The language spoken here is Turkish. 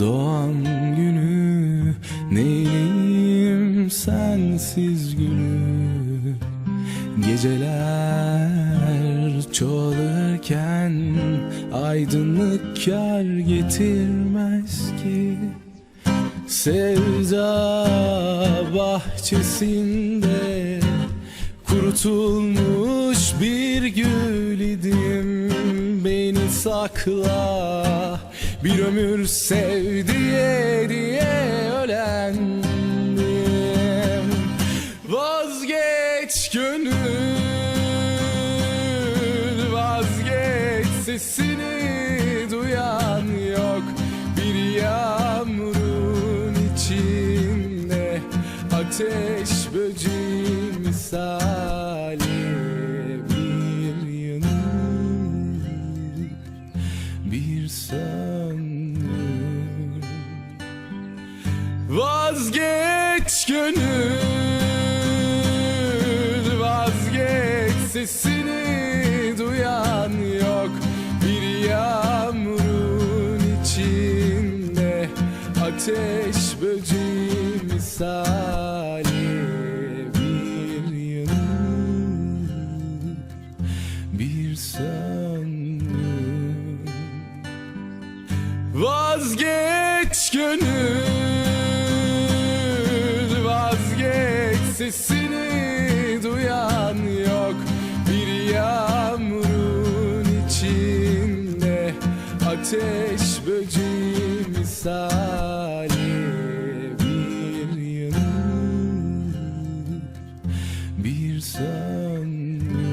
doğan günü? Neyleyim sensiz gülü Geceler çoğalırken Aydınlık kar getirmez ki. Sevda bahçesinde Kurutulmuş bir Beni sakla Bir ömür sev diye diye ölendim Vazgeç gönül Vazgeç sesini duyan yok. Bir yağmurun içinde Ateş böceği misali Vazgeç gönül Vazgeç sesini duyan yok. Bir yağmurun içinde Ateş böceği misali Bir yanır bir söndür Vazgeç gönül sesini duyan yok. Bir yağmurun içinde Ateş böceği misali Bir yanır bir söndür